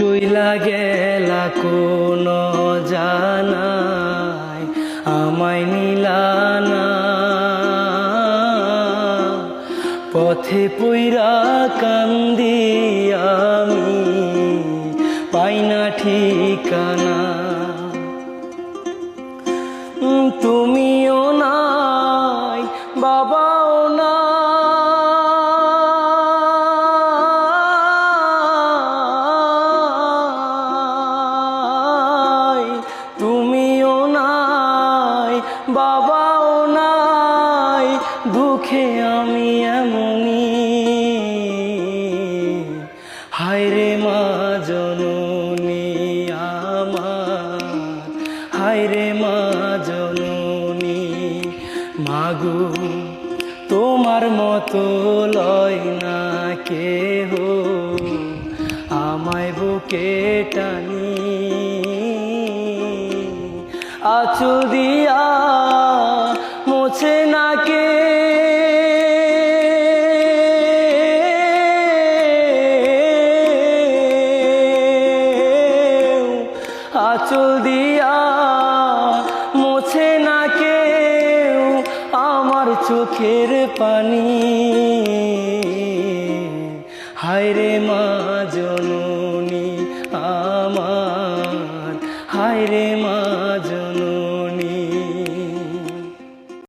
চইলা গেলা কোন জানাই আমায় নিলানা পথে পইরা কান্দি আমি পাই না ঠিকানা। উম, বাবাও নাই, দুঃখে আমি এমনি হায়রে মা জননী আমার হায়রে মা জননী। মাগু, তোমার মতো লয় না কেহ, আমায় বুকে টানি আচু দিয়া মোছে না কে আচল দিয়া মোছে না কেউ আমার চোখের পানি। হায়রে মা জননী আমার। হায়রে